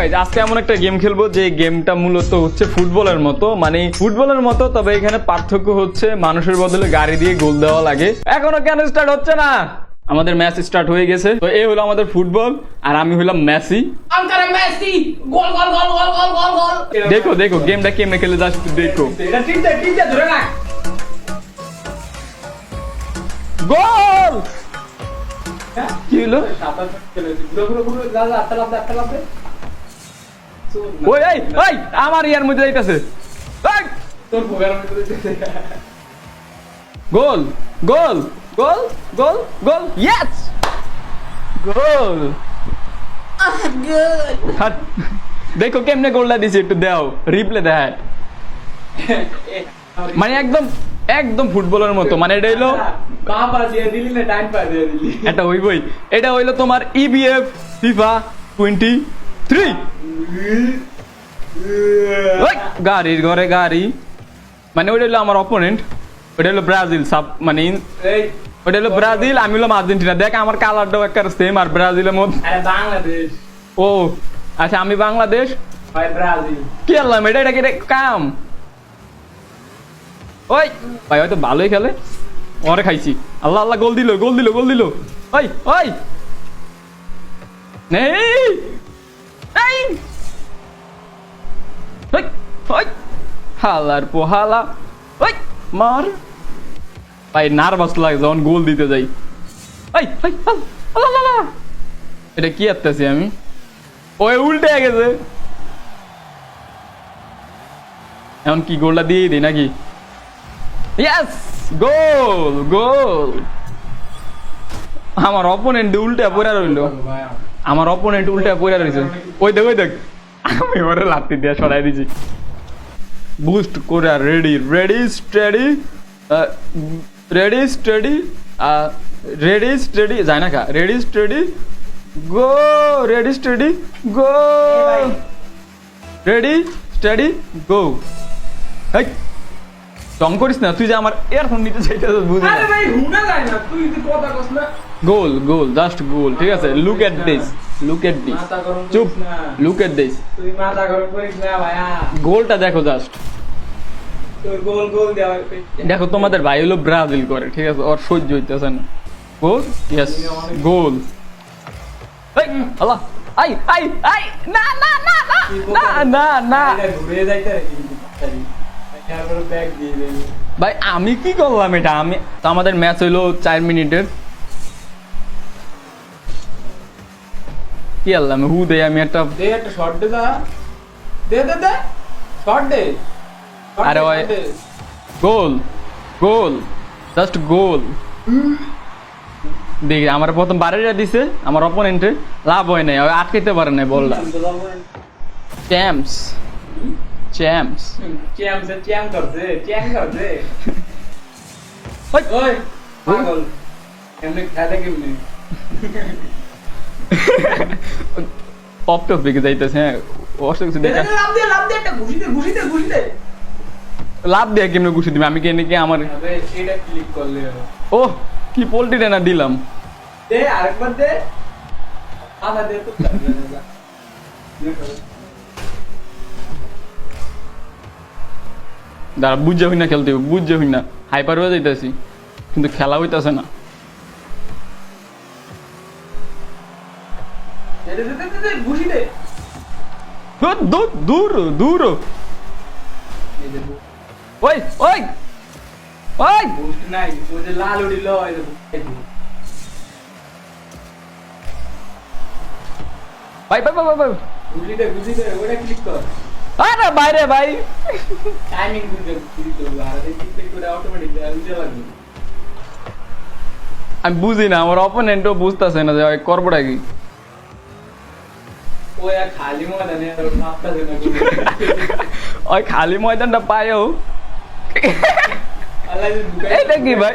Guys আজকে এমন একটা গেম খেলব যে গেমটা মূলত হচ্ছে ফুটবলের মতো। মানে ফুটবলের মতো তবে এখানে পার্থক্য হচ্ছে মানুষের বদলে গাড়ি দিয়ে গোল দেওয়া লাগে। এখনও কেন স্টার্ট হচ্ছে না? আমাদের ম্যাচ স্টার্ট হয়ে গেছে। তো এই হলো আমাদের ফুটবল আর আমি হলাম মেসি! দেখো দেখো গেমটা কেমনে খেলে যাচ্ছে দেখো। গোল! কি হলো? ওই এই ওই আমার ইয়ার মধ্যে যাইতাছে। এই! Goal goal goal goal goal yes goal. দেখো কেমনে গোলটা দিছে একটু দাও রিপ্লে দেখায়। মানে একদম একদম ফুটবলের মতো মানে এটা হইল এটা হইবই। এটা হইল তোমার ইবিএফ ফিফা টোয়েন্টি থ্রি গাড়ির ঘরে গাড়ি। মানে ওইটা হলো আমার অপোনেন্ট ওটা হলো ব্রাজিল সাব মানে ওটা হলো ব্রাজিল আমি হলাম আর্জেন্টিনা। দেখ আমার কালারটাও একটা সেম আর ব্রাজিলের মধ্যে বাংলাদেশ। ও আচ্ছা আমি বাংলাদেশ? ভাই ব্রাজিল। কি আনলাম এটা এটা কি রে? কাম। ওই ভাই হয়তো ভালোই খেলে। ওরে খাইছি। আল্লাহ আল্লাহ গোল দিল গোল দিল গোল দিল। ওই ওই। নেই। ওই ওই হালার পোহালা। ওই মার। ভাই, নার্ভাস লাগে যখন গোল দিতে যাই। আল্লাহ এটা কি আত্মাছি আমি? ওই উল্টে গেছে। এখন কি গোলটা দিয়ে দিই নাকি? Yes goal goal. আমার অপোনেন্ট উল্টা পড়া রইল। আমার অপোনেন্ট উল্টা পড়া রইছে। ওই দেখ ওই দেখ। আমি ওরে লাত্তি দিয়ে সরাই দিছি। বুস্ট করে ready ready steady ready steady ready steady যায় না কা? Ready steady go ready steady go ready steady go hey টং করিস না তুই যে আমার ইয়ারফোন নিতে চাইতে বুঝি আরে ভাই হুনা যায় না তুই কথা কস না। গোল গোল জাস্ট গোল ঠিক আছে? Look at this look at this চুপ। লুক এট দিস তুই মাথা গরম করিস না ভাইয়া। গোলটা দেখো জাস্ট দেখো তোমাদের ভাই হলো ব্রাজিল করে ঠিক আছে? ওর সহ্য হইতেছে না। গোল? Yes goal. আল্লাহ। আই আই আই না না না না না না ভাই। আমি কি করলাম এটা? আমি তো আমাদের ম্যাচ হইল চার মিনিটের। কি আল্লাহ হু দে আমি একটা দে একটা শট দে দা দে দে। দে। শট দে আরে ওই- গোল গোল জাস্ট গোল। দেখি আমার প্রথম বারেরা দিছে আমার অপোনেন্টে লাভ হয় নাই আটকাইতে পারে নাই বলটা। চ্যাম্পস চ্যাম্পস চ্যাম সে চ্যাম করছে চ্যাম করছে ওই। ওই পাগল। এমনি খেলে কেমনি পপ টপ দিকে যাইতেছে হ্যাঁ? অবশ্য কিছু দেখা লাভ দে লাভ দে একটা ঘুষি দে ঘুষি দে ঘুষি দে। লাভ দিয়ে কেমনে ঘুষি দিবে? আমি কে নাকি আমার এটা ক্লিক করলে ও কি না দিলাম। দে আরেকবার দে। আধা দে তো। দাঁড়া বুঝে হই না খেলতে হবে বুঝে হই না। হাইপার হয়ে যাইতেছি কিন্তু খেলা হইতাছে না দে দে দে দে, দে ঘুষি দে দূর দূর দূর দূর। ওই ওই ওই। নাই ওই যে লাল উড়িল। ভাই ভাই ভাই ভাই, ভাই। ঘুষি দে ঘুষি ওটা ক্লিক কর। আরে বাইরে ভাই। টাইমিং বুঝে ক্লিক আর এই ক্লিক করে অটোমেটিক উঠে লাগবে আমি বুঝি না আমার অপোনেন্টও বুঝতেছে না যে করবোটা কি? খালি ওই খালি ময়দানটা পায়ও। যে কি ভাই?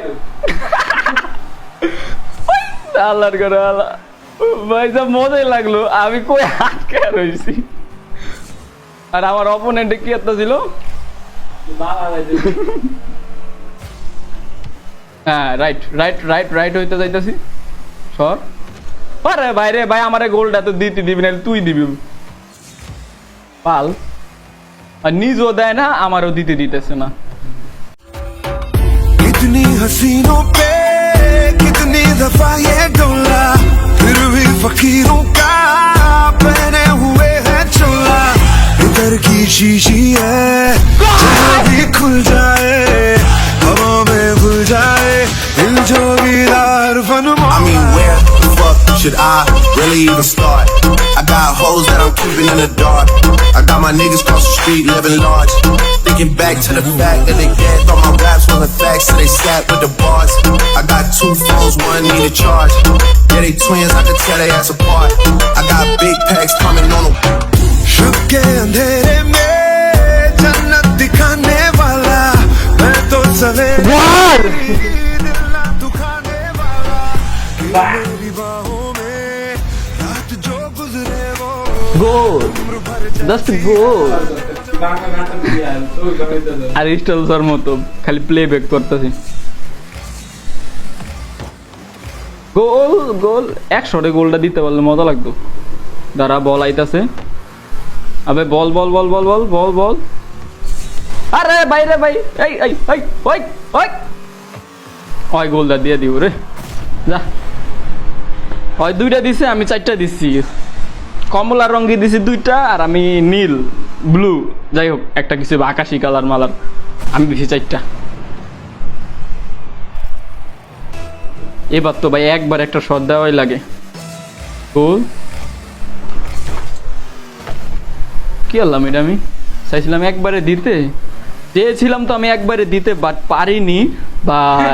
আল্লাহর করে আল্লাহ। ভাই সব মজাই লাগল আমি কই আটকে রইছি? আর আমার অপোনেন্টে কি একটা ছিল? হ্যাঁ রাইট রাইট রাইট রাইট হইতে যাইতেছি। সর। আরে ভাই রে ভাই আমারে গোলটা তো দিতে দিবি না তুই দিবি পাল আর নিজও দেয় না আমারও দিতে দিতেছে না कितनी हसीनों पे कितनी दफा ये डोला फिर भी फकीरों का पहने हुए है चोला इधर की शीशी है जहाँ भी खुल जाए should I really even start? I got hoes that I'm keeping in the dark. I got my niggas cross the street living large. Thinking back to the fact that they dead, thought my raps wasn't facts, so they sat with the bars. I got two phones, one need a charge. Yeah, they twins, I can tell they ass apart. I got big packs coming on them. शुभ के अंधेरे में जन्नत दिखाने वाला मैं तो सवेरे दिल ना दुखाने वाला कि मेरी बाहों গোল। Just goal. আর স্টল স্যার মতো খালি প্লে ব্যাক করতেছি। গোল গোল। এক শটে গোলটা দিতে পারলে মজা লাগতো। দাঁড়া বল আইতাছে। আবে বল বল বল বল বল বল বল আরে ভাই রে ভাই। এই এই এই ওই ওই। ওই গোলটা দিয়ে দিব রে। যা। ওই দুইটা দিছে আমি চারটা দিচ্ছি। কমলা রঙে দিছি দুইটা আর আমি নীল ব্লু যাই হোক, একটা কিছু আকাশি কালার মালার। আমি দিছি চারটা। এবার তো ভাই একবার একটা শট দেওয়াই লাগে। কি আনলাম এটা আমি? চাইছিলাম একবারে দিতে। চেয়েছিলাম তো আমি একবারে দিতে বাট পারিনি। বা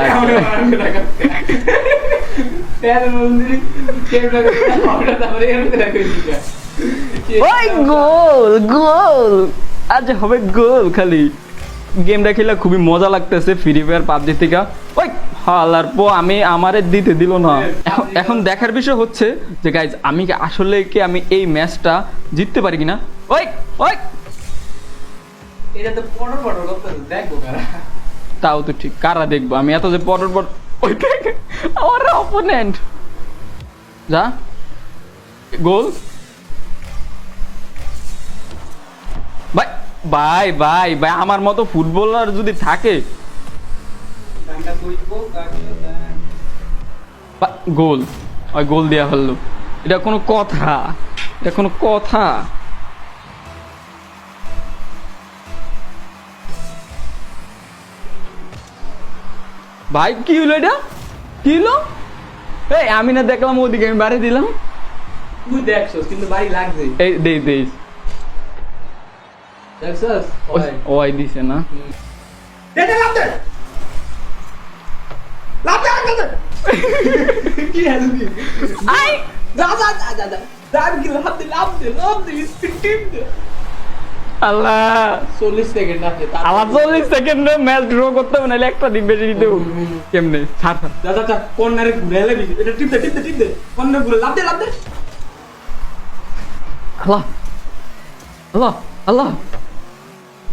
ওই গোল গোল। আজ হবে গোল খালি। গেমটা খেলে খুবই মজা লাগতেছে ফ্রি ফায়ার পাবজি থেকে। ওই হালার পো আমি আমারে দিতে দিল না। এখন- দেখার বিষয় হচ্ছে যে গাইজ আমি কি আসলে কি আমি এই ম্যাচটা জিততে পারি কিনা? ওই ওই। এটা তো পটর পটর করতে দেখব কারা। তাও তো ঠিক কারা দেখব? আমি এত যে পটর পট ওই দেখ, আমার অপোনেন্ট যা, গোল। ভাই ভাই ভাই ভাই, আমার মতো ফুটবলার যদি থাকে। গোল। ওই গোল দেওয়া ফেলল। এটা কোনো কথা, এটা কোনো কথা। ভাই কি হলো এটা? কি হলো? এই আমি না দেখলাম ওদিকে আমি বাড়ি দিলাম। তুই দেখছস কিন্তু বাড়ি লাগছে এই দেই দেই। দেখছস? ও- ওই দিছে না। দে দে লাভ দে। লাভ দে লাভ দে। কি হলো কি? আই! যা যা যা যা কি লাভ দে লাভ দে লাভ দে স্পিড টিম দে আল্লাহ। 40 সেকেন্ড আছে আমার চল্লিশ সেকেন্ডে ম্যাচ ড্র করতে হবে নাহলে একটা দিন বেশি দিতে কেমনে? ছাড়। যা যা কর্নারে ঘুরে এলে এটা টিপ দে টিপ দে টিপ দে কর্নারে ঘুরে লাভ দে লাভ দে। আল্লাহ আল্লাহ আল্লাহ।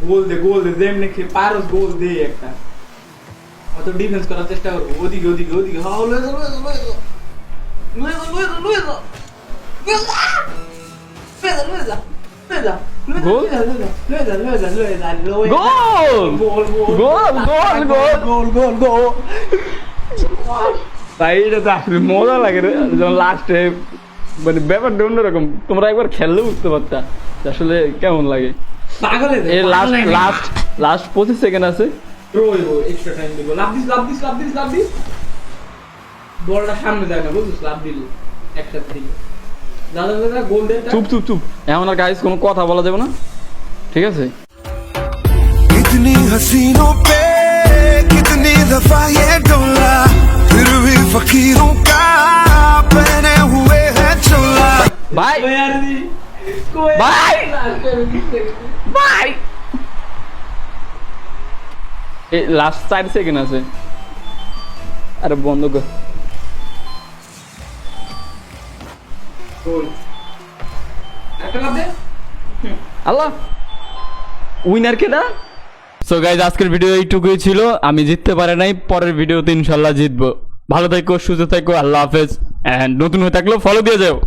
গোল দে গোল দে যেমনি খে পারস গোল দে একটা। অত ডিফেন্স করার চেষ্টা করব। ওদিকে ওদিকে ওদিকে। হ্যাঁ লয়ে যা লয়ে যা লয়ে যা। লয়ে যা লয়ে যা লয়ে যা লয়ে যা। লয়ে যা লয়ে যা লয়ে যা। গোল? Goal! Goal goal goal, goal, গোল। তাই এটা তো আসলে মজা লাগে রে। যখন লাস্টে মানে ব্যাপারটা অন্যরকম। তোমরা একবার খেললে বুঝতে পারতা আসলে কেমন লাগে। এর লাস্ট লাস্ট লাস্ট পঁচিশ সেকেন্ড আছে। এক্সট্রা টাইম দেবো। Love this love this love this love this. বলটা সামনে যায় না বুঝছিস? লাভ দিলি। একসাথে দিলি। দাদা দাদা গোল দে চুপ চুপ চুপ এমন আর গাইস কোনো কথা বলা যাবে না ঠিক আছে कितनी हसीनों पे कितनी दफा ये डोला फिर भी फकीरों का पहने हुए है चोला ভাই कोई यार दी कोई ভাই ভাই এই লাস্ট চার সেকেন্ড আছে আরে বন্ধ কর আল্লাহ। উইনার না? সো গাইজ আজকের ভিডিও এইটুকুই ছিল। আমি জিততে পারে নাই, পরের ভিডিওতে ইনশাল্লাহ জিতবো। ভালো থেকো, সুস্থ থেকো, আল্লাহ হাফেজ। অ্যান্ড নতুন হয়ে থাকলেও ফলো দিয়ে যাও।